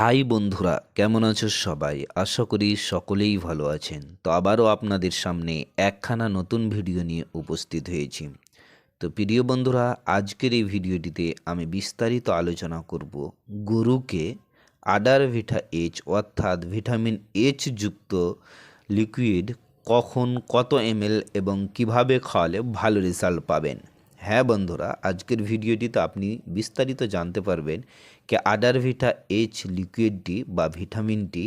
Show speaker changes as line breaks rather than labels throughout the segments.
High বন্ধুরা, কেমন আছো সবাই? আশা করি সকলেই ভালো আছেন। তো আবারও আপনাদের সামনে একখানা নতুন ভিডিও নিয়ে উপস্থিত হয়েছি। তো প্রিয় বন্ধুরা, আজকের এই ভিডিওটিতে আমি বিস্তারিত আলোচনা করব গরুকে আডার ভিটা এইচ অর্থাৎ ভিটামিন এইচ যুক্ত লিকুইড কখন কত এমএল এবং কীভাবে খাওয়ালে ভালো রেজাল্ট পাবেন। হ্যাঁ বন্ধুরা, আজকের ভিডিওটিতে আপনি বিস্তারিত জানতে পারবেন যে আডার ভিটা এইচ লিকুইডটি বা ভিটামিন ভিটামিনটি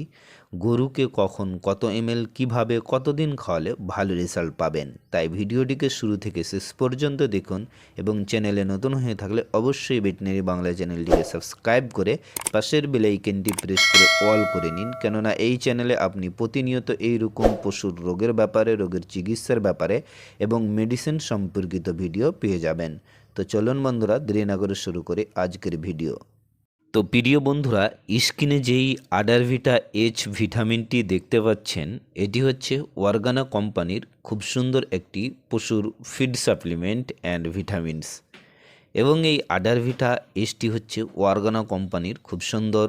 গরুকে কখন কত এমএল কীভাবে কতদিন খাওয়ালে ভালো রেজাল্ট পাবেন? তাই ভিডিওটিকে শুরু থেকে শেষ পর্যন্ত দেখুন এবং চ্যানেলে নতুন হয়ে থাকলে অবশ্যই ভেটেনারি বাংলা চ্যানেলটিকে সাবস্ক্রাইব করে পাশের বেলাইকেনটি প্রেস করে অল করে নিন। কেননা এই চ্যানেলে আপনি প্রতিনিয়ত এইরকম পশুর রোগের ব্যাপারে, রোগের চিকিৎসার ব্যাপারে এবং মেডিসিন সম্পর্কিত ভিডিও পেয়ে যাবেন। তো চলুন বন্ধুরা, দেরি না করে শুরু করে আজকের ভিডিও তো প্রিয় বন্ধুরা স্কিনে যেই আডারভিটা এইচ ভিটামিনটি দেখতে পাচ্ছেন, এটি হচ্ছে ওয়ার্গানা কোম্পানির খুব সুন্দর একটি পশুর ফিড সাপ্লিমেন্ট অ্যান্ড ভিটামিনস। এবং এই আডারভিটা এইচটি হচ্ছে ওয়ার্গানা কোম্পানির খুব সুন্দর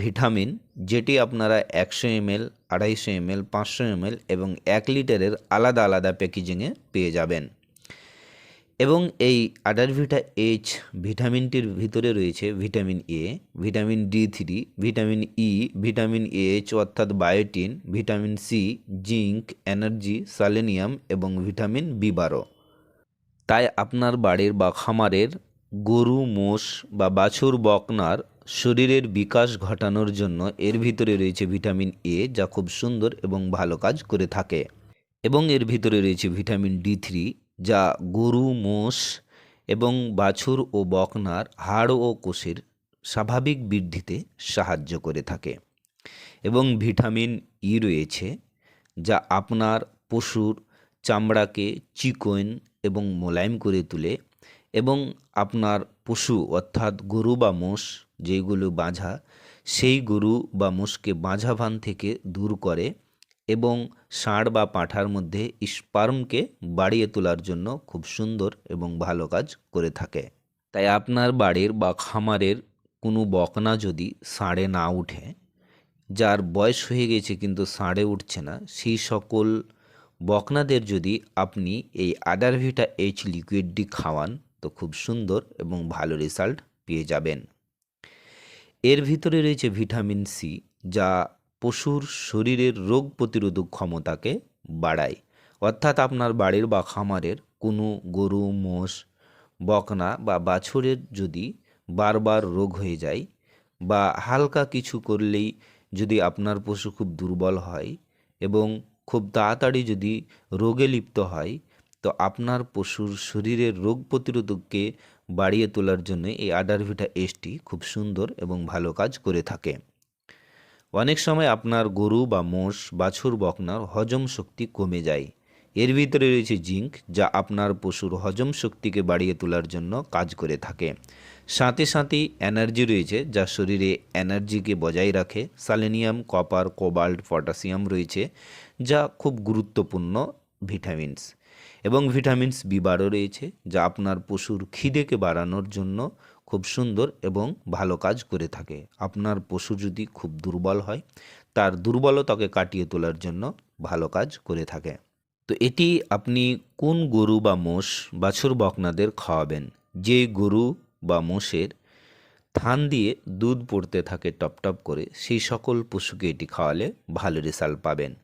ভিটামিন, যেটি আপনারা একশো এমএল, আড়াইশো এমএল, পাঁচশো এমএল এবং এক লিটারের আলাদা আলাদা প্যাকেজিংয়ে পেয়ে যাবেন। এবং এই আডারভিটা এইচ ভিটামিনটির ভিতরে রয়েছে vitamin A vitamin D three vitamin E vitamin H অর্থাৎ biotin vitamin C zinc, energy selenium এবং ভিটামিন বি বারো। তাই আপনার বাড়ির বা খামারের গরু, মোষ বা বাছুর, বকনার শরীরের বিকাশ ঘটানোর জন্য এর ভিতরে রয়েছে ভিটামিন এ যা খুব সুন্দর এবং ভালো কাজ করে থাকে। এবং এর ভিতরে রয়েছে ভিটামিন ডি থ্রি যা গরু, মোষ এবং বাছুর ও বকনার হাড় ও কোষের স্বাভাবিক বৃদ্ধিতে সাহায্য করে থাকে এবং ভিটামিন ই রয়েছে, যা আপনার পশুর চামড়াকে চিকন এবং মোলায়েম করে তোলে এবং আপনার পশু, অর্থাৎ গরু বা মোষ যেগুলো বাঁঝা, সেই গরু বা মোষকে বাঁঝা ভান থেকে দূর করে এবং ষাঁড় বা পাঁঠার মধ্যে স্পার্মকে বাড়িয়ে তোলার জন্য খুব সুন্দর এবং ভালো কাজ করে থাকে। তাই আপনার বাড়ির বা খামারের কোনো বকনা যদি ষাঁড়ে না উঠে, যার বয়স হয়ে গেছে কিন্তু ষাঁড়ে উঠছে না, সেই সকল বকনাদের যদি আপনি এই আডারভিটা এইচ লিকুইডটি খাওয়ান, তো খুব সুন্দর এবং ভালো রেজাল্ট পেয়ে যাবেন। এর ভিতরে রয়েছে ভিটামিন সি, যা পশুর শরীরের রোগ প্রতিরোধক ক্ষমতাকে বাড়ায়। অর্থাৎ আপনার বাড়ির বা খামারের কোনো গরু, মোষ, বকনা বা বাছুরের যদি বারবার রোগ হয়ে যায় বা হালকা কিছু করলেই যদি আপনার পশু খুব দুর্বল হয় এবং খুব তাড়াতাড়ি যদি রোগে লিপ্ত হয়, তো আপনার পশুর শরীরের রোগ প্রতিরোধককে বাড়িয়ে তোলার জন্য এই আডারভিটা এসটি খুব সুন্দর এবং ভালো কাজ করে থাকে। অনেক সময় আপনার গরু বা মোষ বাছুর বকনার হজম শক্তি কমে যায়। এর ভিতরে রয়েছে জিঙ্ক, যা আপনার পশুর হজম শক্তিকে বাড়িয়ে তোলার জন্য কাজ করে থাকে। সাথে সাথেই এনার্জি রয়েছে, যা শরীরে এনার্জিকে বজায় রাখে। সালেনিয়াম, কপার, কোবাল্ট, পটাশিয়াম রয়েছে, যা খুব গুরুত্বপূর্ণ ভিটামিনস। এবং ভিটামিনস বি বারো রয়েছে, যা আপনার পশুর খিদেকে বাড়ানোর জন্য খুব সুন্দর এবং ভালো কাজ করে থাকে। আপনার পশু যদি খুব দুর্বল হয়, তার দুর্বলতাকে কাটিয়ে তোলার জন্য ভালো কাজ করে থাকে। তো এটি আপনি কোন গরু বা মোষ, বাছুর, বকনাদের খাওয়াবেন? যে গরু বা মোষের থান দিয়ে দুধ পড়তে থাকে টপ টপ করে, সেই সকল পশুকে এটি খাওয়ালে ভালো রেজাল্ট পাবেন।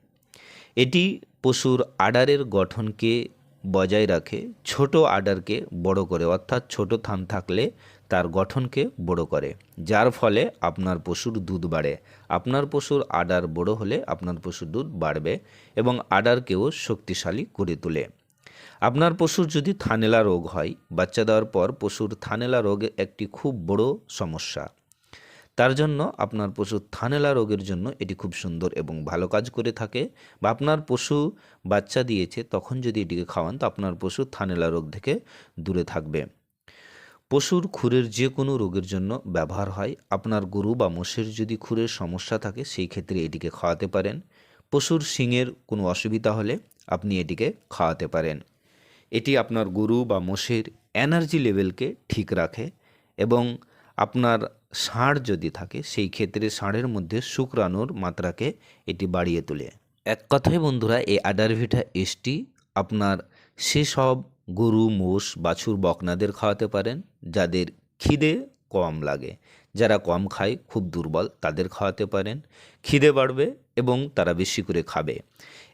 এটি পশুর আডারের গঠনকে বজায় রাখে, ছোট আডারকে বড় করে, অর্থাৎ ছোট থান থাকলে তার গঠনকে বড় করে, যার ফলে আপনার পশুর দুধ বাড়ে। আপনার পশুর আডার বড় হলে আপনার পশুর দুধ বাড়বে এবং আডারকেও শক্তিশালী করে তোলে। আপনার পশুর যদি থানেলা রোগ হয়, বাচ্চা দেওয়ার পর পশুর থানেলা রোগ একটি খুব বড় সমস্যা। তার জন্য আপনার পশু থানেলা রোগের জন্য এটি খুব সুন্দর এবং ভালো কাজ করে থাকে বা আপনার পশু বাচ্চা দিয়েছে, তখন যদি এটিকে খাওয়ান, তো আপনার পশু থানেলা রোগ থেকে দূরে থাকবে। পশুর খুরের যে কোনো রোগের জন্য ব্যবহার হয়। আপনার গরু বা মোষের যদি খুরের সমস্যা থাকে, সেই ক্ষেত্রে এটিকে খাওয়াতে পারেন। পশুর শিঙের কোনো অসুবিধা হলে আপনি এটিকে খাওয়াতে পারেন। এটি আপনার গরু বা মোষের এনার্জি লেভেলকে ঠিক রাখে এবং আপনার ষাঁড় যদি থাকে, সেই ক্ষেত্রে ষাঁড়ের মধ্যে শুক্রাণুর মাত্রাকে এটি বাড়িয়ে তোলে। এক কথায় বন্ধুরা, এই আডারভিটা এসটি আপনার সেসব গরু, মোষ, বাছুর, বকনাদের খাওয়াতে পারেন, যাদের খিদে কম লাগে। যারা কম খায়, খুব দুর্বল, তাদের খাওয়াতে পারেন। খিদে বাড়বে এবং তারা বেশি করে খাবে।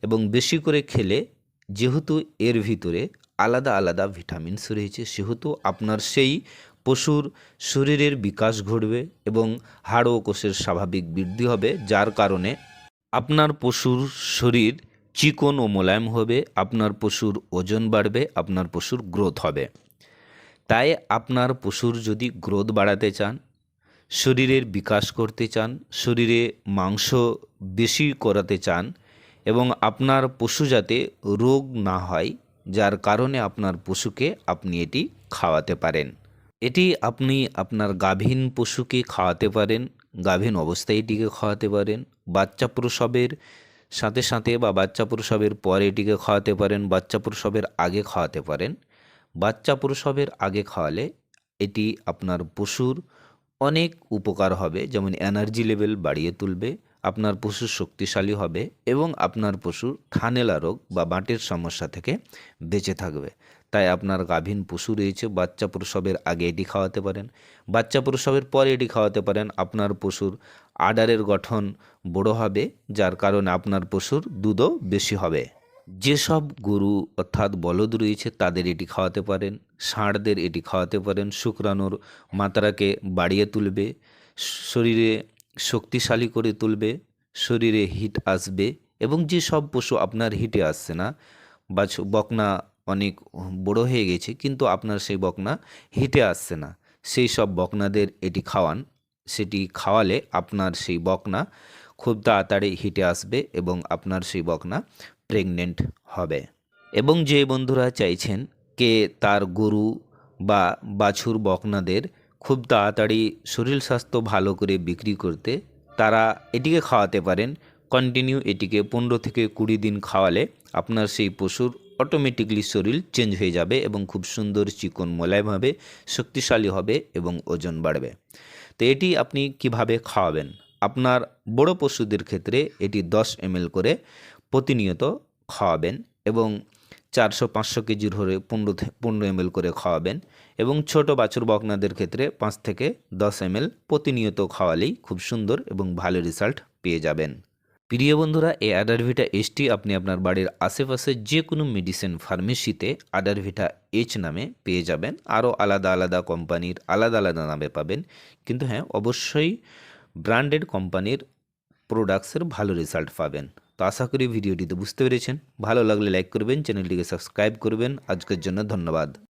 এবং বেশি করে খেলে যেহেতু এর ভিতরে আলাদা আলাদা ভিটামিনস রয়েছে, সেহেতু আপনার সেই পশুর শরীরের বিকাশ ঘটবে এবং হাড় ও কোষের স্বাভাবিক বৃদ্ধি হবে, যার কারণে আপনার পশুর শরীর চিকন ও মোলায়েম হবে, আপনার পশুর ওজন বাড়বে, আপনার পশুর গ্রোথ হবে। তাই আপনার পশুর যদি গ্রোথ বাড়াতে চান, শরীরের বিকাশ করতে চান, শরীরে মাংস বেশি করাতে চান এবং আপনার পশু যাতে রোগ না হয়, যার কারণে আপনার পশুকে আপনি এটি খাওয়াতে পারেন। এটি আপনি আপনার গাভীন পশুকে খাওয়াতে পারেন গাভীন অবস্থায় এটিকে খাওয়াতে পারেন, বাচ্চা প্রসবের সাথে সাথে বা বাচ্চা প্রসবের পরে এটিকে খাওয়াতে পারেন, বাচ্চা প্রসবের আগে খাওয়াতে পারেন। বাচ্চা প্রসবের আগে খাওয়ালে এটি আপনার পশুর অনেক উপকার হবে, যেমন এনার্জি লেভেল বাড়িয়ে তুলবে আপনার পশু শক্তিশালী হবে এবং আপনার পশু থানেলা রোগ বা বাঁটের সমস্যা থেকে বেঁচে থাকবে। তাই আপনার গাভীন পশু রয়েছে, বাচ্চা প্রসবের আগে এটি খাওয়াতে পারেন। বাচ্চা প্রসবের পরে এটি খাওয়াতে পারেন। আপনার পশুর আডারের গঠন বড় হবে, যার কারণে আপনার পশুর দুধও বেশি হবে। যেসব গরু অর্থাৎ বলদ রয়েছে, তাদের এটি খাওয়াতে পারেন। ষাঁড়দের এটি খাওয়াতে পারেন। শুক্রাণুর মাত্রাকে বাড়িয়ে তুলবে। শরীরে শক্তিশালী করে তুলবে, শরীরে হিট আসবে এবং যেসব পশু আপনার হিটে আসছে না, বা বকনা অনেক বড় হয়ে গেছে কিন্তু আপনার সেই বকনা হিটে আসছে না, সেই সব বকনাদের এটি খাওয়ান, সেটি খাওয়ালে আপনার সেই বকনা খুব তাড়াতাড়ি হিটে আসবে এবং আপনার সেই বকনা প্রেগনেন্ট হবে। এবং যে বন্ধুরা চাইছেন কে তার গরু বা বাছুর বকনাদের খুব তাড়াতাড়ি শরীর স্বাস্থ্য ভালো করে বিক্রি করতে তারা এটিকে খাওয়াতে পারেন। কন্টিনিউ এটিকে পনেরো থেকে কুড়ি দিন খাওয়ালে আপনার সেই পশুর অটোমেটিকলি শরীর চেঞ্জ হয়ে যাবে এবং খুব সুন্দর চিকন মোলায়েম হবে, শক্তিশালী হবে এবং ওজন বাড়বে। তো এটি আপনি কীভাবে খাওয়াবেন? আপনার বড় পশুদের ক্ষেত্রে এটি দশ এমএল করে প্রতিনিয়ত খাওয়াবেন এবং চারশো পাঁচশো কেজির হলে পনেরো পনেরো এমএল করে খাওয়াবেন এবং ছোট বাছুর বকনাদের ক্ষেত্রে পাঁচ থেকে দশ এমএল প্রতিনিয়ত খাওয়ালেই খুব সুন্দর এবং ভালো রেজাল্ট পেয়ে যাবেন। প্রিয় বন্ধুরা, এই আডারভিটা এসটি আপনি আপনার বাড়ির আশেপাশে যে কোনো মেডিসিন ফার্মেসিতে আডারভিটা এইচ নামে পেয়ে যাবেন। আরও আলাদা আলাদা কোম্পানির আলাদা আলাদা নামে পাবেন। কিন্তু হ্যাঁ অবশ্যই ব্র্যান্ডেড কোম্পানির প্রোডাক্টসের ভালো রেজাল্ট পাবেন। তো আশা করি ভিডিওটিতে বুঝতে পেরেছেন। ভালো লাগলে লাইক করবেন, চ্যানেলটিকে সাবস্ক্রাইব করবেন। আজকের জন্য ধন্যবাদ।